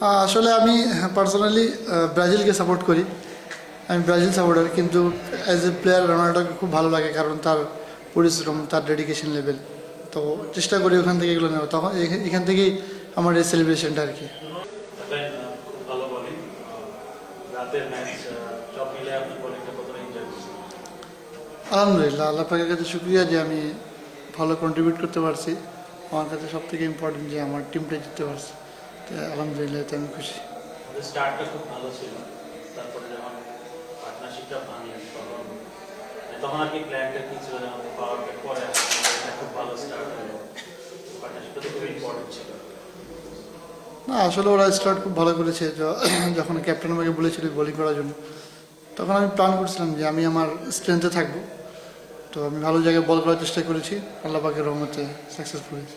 আসলে আমি personally ব্রাজিলকে support করি। আমি ব্রাজিল সাপোর্টার কিন্তু অ্যাজ এ প্লেয়ার রোনাল্ডোকে খুব ভালো লাগে কারণ তার পরিশ্রম তার ডেডিকেশন লেভেল তো চেষ্টা করি ওখান থেকে এগুলো নেওয়া তখন এখান- থেকেই আমার এই সেলিব্রেশনটা আর কি। আলহামদুলিল্লাহ আল্লাহ পাকের কাছে শুক্রিয়া যে আমি ভালো কন্ট্রিবিউট করতে পারছি। আমার কাছে সব থেকে ইম্পর্টেন্ট যে আমার টিমটা জিততে পারছে। তো আলহামদুলিল্লাহ এতে আমি খুশি। স্টার্টটা খুব ভালো ছিল। তারপরে যখন পার্টনারশিপটা ভাঙলেন তখন তখন আর কি প্ল্যানটা কি ছিল যে পাওয়ার প্লে পরে খুব ভালো স্টার্ট হলো। পার্টনারশিপটা তো খুব ইম্পর্টেন্ট ছিল। না আসলে ওরা স্টার্ট খুব ভালো করেছে। যখন ক্যাপ্টেন আমাকে বলেছিল বোলিং করার জন্য তখন আমি প্ল্যান করছিলাম যে আমি আমার স্ট্রেংথে থাকব। তো আমি ভালো জায়গায় বল করার চেষ্টা করেছি। আল্লাহ পাকের রহমতে সাকসেসফুল হয়েছি।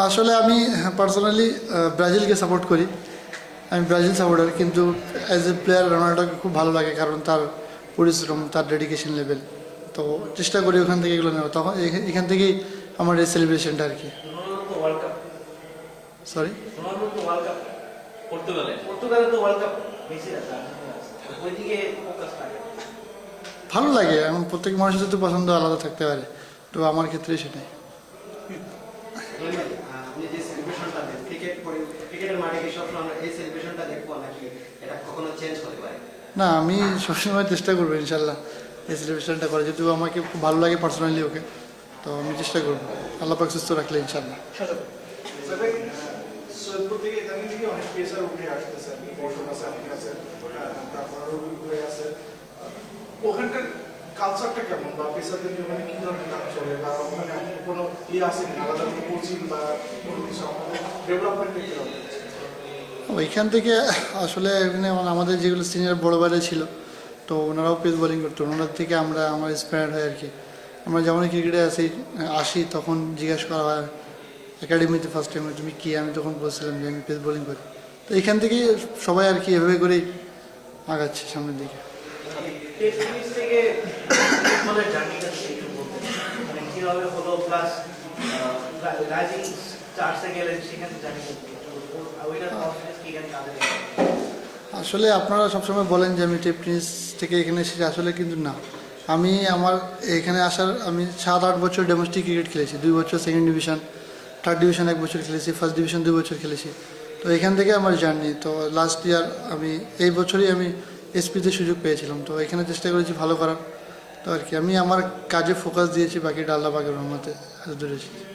আসলে আমি পার্সোনালি ব্রাজিলকে সাপোর্ট করি। আমি ব্রাজিল সাপোর্টার কিন্তু অ্যাজ এ প্লেয়ার রোনাল্ডোকে খুব ভালো লাগে কারণ তার পরিশ্রম তার ডেডিকেশন লেভেল তো চেষ্টা করি ওখান থেকে এগুলো নেওয়া তখন এখান- থেকেই আমার এই সেলিব্রেশনটা আর কি। রোনাল্ডো তো ওয়ার্ল্ড সরি তো ওয়ার্ল্ড কাপ পর্তুগালে পর্তুগালে তো ওয়ার্ল্ড কাপ মেসি আছে ওইদিকে ফোকাস থাকে ভালো লাগে এখন প্রত্যেক মানুষের তো পছন্দ আলাদা থাকতে পারে তো আমার ক্ষেত্রে সেটাই। আপনি যে সেলিব্রেশনটা দেন ক্রিকেট ক্রিকেটের মাঠে কি সবসময় আমরা এই সেলিব্রেশনটা দেখব নাকি এটা কখনো চেঞ্জ হতে পারে? না আমি সবসময় চেষ্টা করব ইনশাল্লাহ এই সেলিব্রেশনটা করে যেহেতু আমাকে খুব ভালো লাগে পার্সোনালি ওকে তো আমি চেষ্টা করব আল্লাহ পাক সুস্থ রাখলে ইনশাল্লাহ। সৈয়দপুর থেকে থেকে অনেক পেশার উঠে আসতেছে বর্ষণ আছে অনেক আছে তারপর রবি হয়ে আছে ওখানকার কালচারটা কেমন? বা পেশাদের জন্য কি ধরনের কাজ চলে? বা ওখানে কোনো ইয়ে কিনা? আলাদা কোনো কোচিং বা কোনো কিছু আমাদের ডেভেলপমেন্টের কীরকম ওইখান থেকে আসলে এখানে মানে আমাদের যেগুলো সিনিয়র বড় বাইরে ছিল, তো ওনারাও পেস বোলিং করতো। ওনার থেকে আমরা, আমার ইন্সপায়ার্ড হয় আর কি। আমরা যেমন ক্রিকেটে আসি আসি, তখন জিজ্ঞাসা করা হয় একাডেমিতে ফার্স্ট টাইমে তুমি কি? আমি তখন বলছিলাম যে, আমি পেস বোলিং করি। তো এখান থেকেই সবাই আর কি এভাবে করেই আগাচ্ছে সামনের দিকে। আসলে আপনারা সবসময় বলেন যে আমি টেপনিস থেকে এখানে এসেছি, আসলে কিন্তু না। আমি আমার এখানে আসার, আমি সাত, আট বছর ডোমেস্টিক ক্রিকেট খেলেছি, দুই বছর সেকেন্ড ডিভিশন থার্ড ডিভিশন এক বছর খেলেছি ফার্স্ট ডিভিশন দুই বছর খেলেছি। তো এখান থেকে আমার জার্নি তো লাস্ট ইয়ার আমি, এই বছরই আমি এসপিতে সুযোগ পেয়েছিলাম। তো এখানে চেষ্টা করেছি ভালো করার। তো আর কি, আমি আমার কাজে ফোকাস দিয়েছি বাকিটা আল্লাহ বাগের রহমতে দূর এসেছি